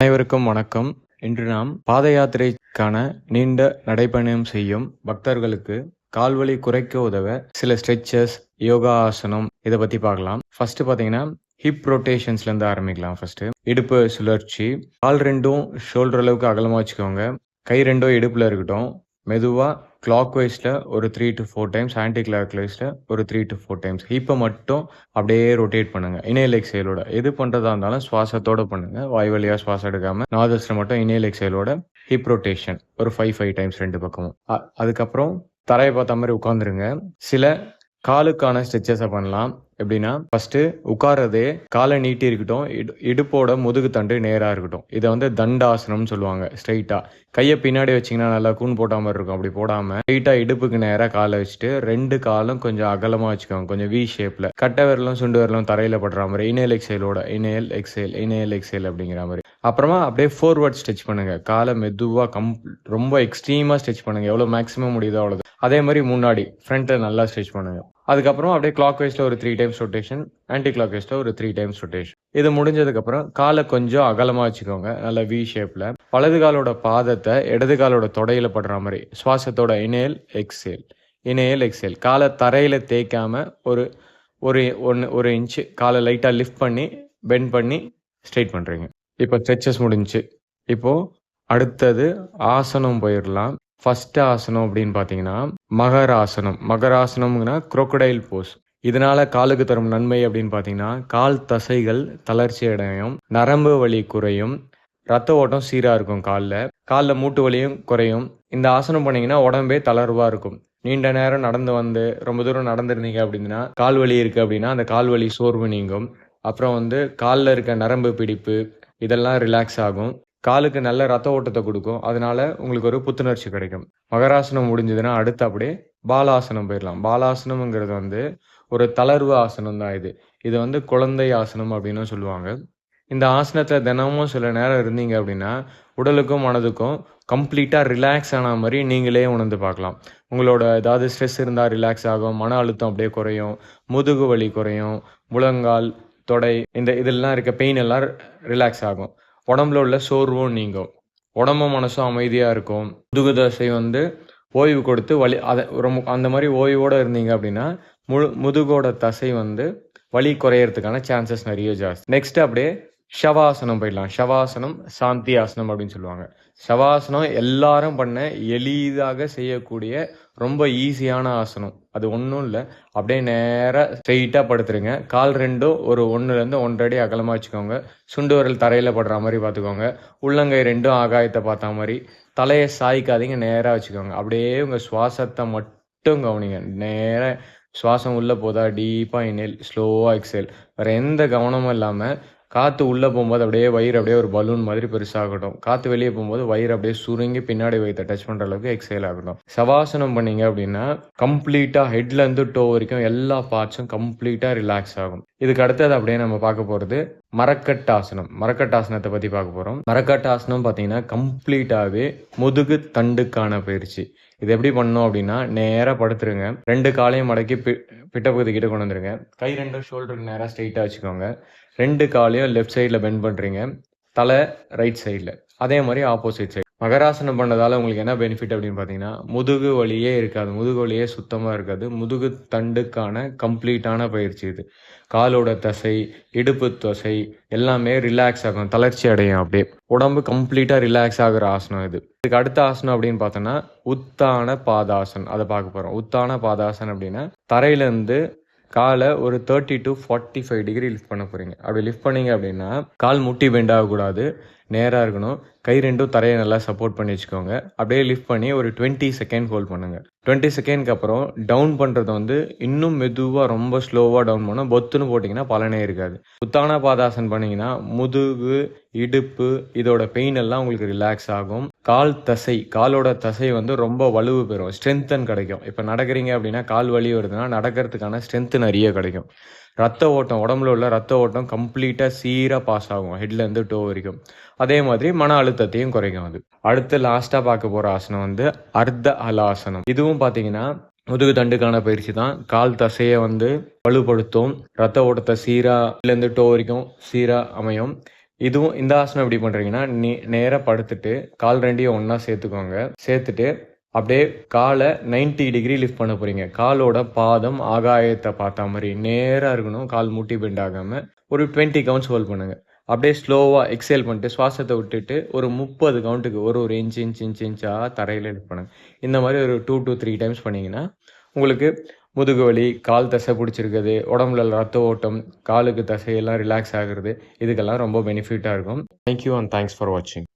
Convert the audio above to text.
அனைவருக்கும் வணக்கம். இன்று நாம் பாத யாத்திரைக்கான நீண்ட நடைப்பயணம் செய்யும் பக்தர்களுக்கு கால்வலி குறைக்க உதவ சில ஸ்ட்ரெச்சஸ் யோகா ஆசனம் இதை பத்தி பார்க்கலாம். ஃபர்ஸ்ட் பாத்தீங்கன்னா ஹிப் ரொட்டேஷன்ஸ்ல இருந்து ஆரம்பிக்கலாம் ஃபர்ஸ்ட் இடுப்பு சுழற்சி கால் ரெண்டும் ஷோல்டர் அளவுக்கு அகலமா வச்சுக்கோங்க. கை ரெண்டும் இடுப்புல இருக்கட்டும். மெதுவா கிளாக் வைஸில் ஒரு three to four times anti clock வைஸில் ஒரு த்ரீ டு ஃபோர் டைம்ஸ் இப்போ மட்டும் அப்படியே ரொட்டேட் பண்ணுங்கள் இணையல் எக்ஸைலோட எது பண்ணுறதா இருந்தாலும் சுவாசத்தோடு பண்ணுங்கள் வாய் வழியாக சுவாசம் எடுக்காமல் நாதஸ்ல மட்டும் இணையல் எக்ஸைலோட ஹிப் ரொட்டேஷன் ஒரு ஃபைவ் ஃபைவ் டைம்ஸ் ரெண்டு பக்கமும். அதுக்கப்புறம் தரையை பார்த்த மாதிரி உட்காந்துருங்க சில காலுக்கான ஸ்ட்ரெச்சஸை பண்ணலாம். எப்படின்னா ஃபர்ஸ்ட் உட்காரதே காலை நீட்டி இருக்கட்டும் இடு- இடுப்போட முதுகு தண்டு நேராக இருக்கட்டும். இதை வந்து தண்டாசனம்னு சொல்லுவாங்க ஸ்ட்ரைட்டா கையை பின்னாடி வச்சீங்கன்னா நல்லா கூன் போட்ட மாதிரி இருக்கும். அப்படி போடாம ஸ்ட்ரைட்டா இடுப்புக்கு நேராக காலை வச்சுட்டு ரெண்டு காலும் கொஞ்சம் அகலமாக வச்சுக்கோங்க. கொஞ்சம் வி ஷேப்ல கட்டை விரலும் சுண்டு விரலும் தரையில படுற மாதிரி இனேல் எக்ஸைலோட இனேல் எக்ஸைல் இனேல் எக்ஸைல் அப்படிங்கிற மாதிரி. அப்புறமா அப்படியே ஃபோர்வர்ட் ஸ்ட்ரெச் பண்ணுங்க. காலை மெதுவாக கம் ரொம்ப எக்ஸ்ட்ரீமாக ஸ்ட்ரெச் பண்ணுங்க. எவ்வளோ மேக்ஸிமம் முடியுதோ அவ்வளோ அதே மாதிரி முன்னாடி ஃப்ரண்ட்டை நல்லா ஸ்ட்ரெச் பண்ணுங்க. அதுக்கப்புறம் அப்படியே கிளாக் வைஸ்ல ஒரு three times rotation anti clock வைஸ்ல ஒரு த்ரீ டைம்ஸ் ரொட்டேஷன் இது முடிஞ்சதுக்கப்புறம் காலை கொஞ்சம் அகலமா வச்சுக்கோங்க நல்ல வி ஷேப்ல வலது காலோட பாதத்தை இடது காலோட தொடையில படுற மாதிரி சுவாசத்தோட இனேல் எக்ஸேல் இனேல் எக்ஸேல் காலை தரையில தேய்க்காம ஒரு ஒரு ஒன்று ஒரு இன்ச்சு காலை லைட்டாக லிஃப்ட் பண்ணி பெண்ட் பண்ணி ஸ்ட்ரைட் பண்ணுறீங்க இப்போ ஸ்ட்ரெச்சஸ் முடிஞ்சுச்சு இப்போது அடுத்தது ஆசனம் போயிடலாம். ஃபர்ஸ்ட் ஆசனம் அப்படின்னு பார்த்தீங்கன்னா மகராசனம். மகராசனம்னா குரோக்கடைல் போஸ் இதனால காலுக்கு தரும் நன்மை அப்படின்னு பார்த்தீங்கன்னா கால் தசைகள் தளர்ச்சி அடையும் நரம்பு வலி குறையும் ரத்த ஓட்டம் சீராக இருக்கும் காலில் காலில் மூட்டு வலியும் குறையும். இந்த ஆசனம் பண்ணீங்கன்னா உடம்பே தளர்வாக இருக்கும். நீண்ட நேரம் நடந்து வந்து ரொம்ப தூரம் நடந்துருந்தீங்க அப்படின்னா கால் வலி இருக்குது அப்படின்னா அந்த கால் வலி சோர்வு நீங்கும். அப்புறம் வந்து காலில் இருக்க நரம்பு பிடிப்பு இதெல்லாம் ரிலாக்ஸ் ஆகும். காலுக்கு நல்ல ரத்த ஓட்டத்தை கொடுக்கும். அதனால உங்களுக்கு ஒரு புத்துணர்ச்சி கிடைக்கும். மகராசனம் முடிஞ்சதுன்னா அடுத்து அப்படியே பாலாசனம் போயிடலாம். பாலாசனம்ங்கிறது வந்து ஒரு தளர்வு ஆசனம் தான் இது. இது வந்து குழந்தை ஆசனம் அப்படின்னு சொல்லுவாங்க. இந்த ஆசனத்தில் தினமும் சில நேரம் இருந்தீங்க அப்படின்னா உடலுக்கும் மனதுக்கும் கம்ப்ளீட்டாக ரிலாக்ஸ் ஆன மாதிரி நீங்களே உணர்ந்து பார்க்கலாம். உங்களோட ஏதாவது ஸ்ட்ரெஸ் இருந்தால் ரிலாக்ஸ் ஆகும். மன அழுத்தம் அப்படியே குறையும். முதுகு வலி குறையும். முழங்கால் தொடை இந்த இதெல்லாம் இருக்க பெயின் எல்லாம் ரிலாக்ஸ் ஆகும். உடம்புல உள்ள சோர்வும் நீங்கும். உடம்பும் மனசும் அமைதியாக இருக்கும். முதுகு தசை வந்து ஓய்வு கொடுத்து வலி அதை ரொம்ப அந்த மாதிரி ஓய்வோட இருந்தீங்க அப்படின்னா முழு முதுகோட தசை வந்து வலி குறையறதுக்கான சான்சஸ் நிறைய ஜாஸ்தி. நெக்ஸ்ட் அப்படியே ஷவாசனம் போயிடலாம். ஷவாசனம் சாந்தி ஆசனம் அப்படின்னு சொல்லுவாங்க. ஷவாசனம் எல்லாரும் பண்ண எளிதாக செய்யக்கூடிய ரொம்ப ஈஸியான ஆசனம். அது ஒன்றும் இல்லை. அப்படியே நேராக ஸ்ட்ரெயிட்டாக படுத்துருங்க. கால் ரெண்டும் ஒரு ஒன்றுலேருந்து ஒன்றரை அகலமாக வச்சுக்கோங்க. சுண்டு விரல் தரையில் படுற மாதிரி பார்த்துக்கோங்க. உள்ளங்கை ரெண்டும் ஆகாயத்தை பார்த்த மாதிரி. தலையை சாய்க்காதீங்க. நேராக வச்சுக்கோங்க. அப்படியே உங்கள் சுவாசத்தை மட்டும் கவனிங்க. நேராக சுவாசம் உள்ளே போதா. டீப்பாக இனேல் ஸ்லோவாக எக்ஸேல் வேறு எந்த கவனமும் இல்லாமல் காற்று உள்ளே போகும்போது அப்படியே வயிறு அப்படியே ஒரு பலூன் மாதிரி பெருசாகட்டும். காற்று வெளியே போகும்போது வயிறு அப்படியே சுருங்கி பின்னாடி வயிற்ற டச் பண்ணுற அளவுக்கு எக்ஸைல் ஆகட்டும். சவாசனம் பண்ணீங்க அப்படின்னா கம்ப்ளீட்டாக ஹெட்லேருந்து டோ வரைக்கும் எல்லா பார்ட்ஸும் கம்ப்ளீட்டாக ரிலாக்ஸ் ஆகும். இதுக்கு அடுத்தது அப்படியே நம்ம பார்க்க போகிறது மரக்கட்டாசனம். மரக்கட்டாசனத்தை பற்றி பார்க்க போகிறோம் மரக்கட்டாசனம் பார்த்தீங்கன்னா கம்ப்ளீட்டாகவே முதுகு தண்டுக்கான பயிற்சி. இது எப்படி பண்ணோம் அப்படின்னா நேராக படுத்துருங்க. ரெண்டு காலையும் மடக்கி பி- பிட்ட பகுதி கிட்ட கொண்டு வந்துருங்க. கை ரெண்டும் ஷோல்டருக்கு நேராக ஸ்ட்ரைட்டாக வச்சுக்கோங்க. ரெண்டு காலையும் லெஃப்ட் சைடில் பெண்ட் பண்ணுறீங்க தலை ரைட் சைடில் அதே மாதிரி ஆப்போசிட் சைடு மகராசனம் பண்ணதால் உங்களுக்கு என்ன பெனிஃபிட் அப்படின்னு பார்த்தீங்கன்னா முதுகு வலியே இருக்காது. முதுகு வலியே சுத்தமாக இருக்காது. முதுகு தண்டுக்கான கம்ப்ளீட்டான பயிற்சி இது. காலோட தசை இடுப்பு தசை எல்லாமே ரிலாக்ஸ் ஆகும். தளர்ச்சி அடையும் அப்படியே. உடம்பு கம்ப்ளீட்டாக ரிலாக்ஸ் ஆகுற ஆசனம் இது. இதுக்கு அடுத்த ஆசனம் அப்படின்னு பார்த்தோன்னா உத்தான பாதாசன். அதை பார்க்க போகிறோம் உத்தான பாதாசன் அப்படின்னா தரையிலேருந்து காலை ஒரு thirty to forty five degree lift பண்ண போகிறீங்க அப்படி லிஃப்ட் பண்ணீங்க அப்படின்னா கால் முட்டி பெண்ட் ஆகக்கூடாது. நேராக இருக்கணும். கை ரெண்டும் தரையை நல்லா சப்போர்ட் பண்ணி வச்சுக்கோங்க. அப்படியே லிஃப்ட் பண்ணி ஒரு டுவெண்ட்டி செகண்ட் ஹோல்ட் பண்ணுங்கள் டுவெண்ட்டி செகண்ட்க்கு அப்புறம் டவுன் பண்ணுறது வந்து இன்னும் மெதுவாக ரொம்ப ஸ்லோவாக டவுன் பண்ணால் பொத்துன்னு போட்டிங்கன்னா பலனே இருக்காது. உத்தான பாதாசன் பண்ணிங்கன்னா முதுகு இடுப்பு இதோட பெயின் எல்லாம் உங்களுக்கு ரிலாக்ஸ் ஆகும். கால் தசை காலோட தசை வந்து ரொம்ப வலுவு பெறும். ஸ்ட்ரென்த்தன் கிடைக்கும். இப்போ நடக்கிறீங்க அப்படின்னா கால் வலி வருதுன்னா நடக்கிறதுக்கான ஸ்ட்ரென்த்து நிறைய கிடைக்கும். ரத்த ஓட்டம் உடம்புல உள்ள ரத்த ஓட்டம் கம்ப்ளீட்டாக சீராக பாஸ் ஆகும் ஹெட்லேருந்து டோ வரைக்கும். அதே மாதிரி மன அழுத்தத்தையும் குறைக்கும் அது. அடுத்து லாஸ்ட்டாக பார்க்க போகிற ஆசனம் வந்து அர்த்த அலாசனம். இதுவும் பார்த்தீங்கன்னா முதுகு தண்டுக்கான பயிற்சி தான். கால் தசையை வந்து வலுப்படுத்தும் ரத்த ஓட்டத்தை சீராலேருந்து டோ வரைக்கும் சீராக அமையும். இதுவும் இந்த ஆசனம் எப்படி பண்ணுறீங்கன்னா நீ நேராக படுத்துட்டு கால் ரெண்டையும் ஒன்றா சேர்த்துக்கோங்க. சேர்த்துட்டு அப்படியே காலை 90 டிகிரி லிஃப்ட் பண்ண போகிறீங்க காலோட பாதம் ஆகாயத்தை பார்த்த மாதிரி நேராக இருக்கணும். கால் முட்டி பெண்ட் ஆகாமல் ஒரு டுவெண்ட்டி கவுண்ட்ஸ் ஹோல்ட் பண்ணுங்கள் அப்படியே ஸ்லோவாக எக்ஸேல் பண்ணிட்டு சுவாசத்தை விட்டுட்டு ஒரு முப்பது கவுண்ட்டுக்கு ஒரு ஒரு இன்ச் இன்ச் இன்ச் இன்ச்சாக தரையில் லிஃப்ட் பண்ணுங்க. இந்த மாதிரி ஒரு டூ டூ த்ரீ டைம்ஸ் பண்ணிங்கன்னா உங்களுக்கு முதுகு வலி கால் தசை பிடிச்சிருக்குது உடம்புல ரத்த ஓட்டம் காலுக்கு தசையெல்லாம் ரிலாக்ஸ் ஆகுறது இதுக்கெல்லாம் ரொம்ப பெனிஃபிட்டாக இருக்கும். தேங்க்யூ அண்ட் தேங்க்ஸ் ஃபார் வாட்சிங்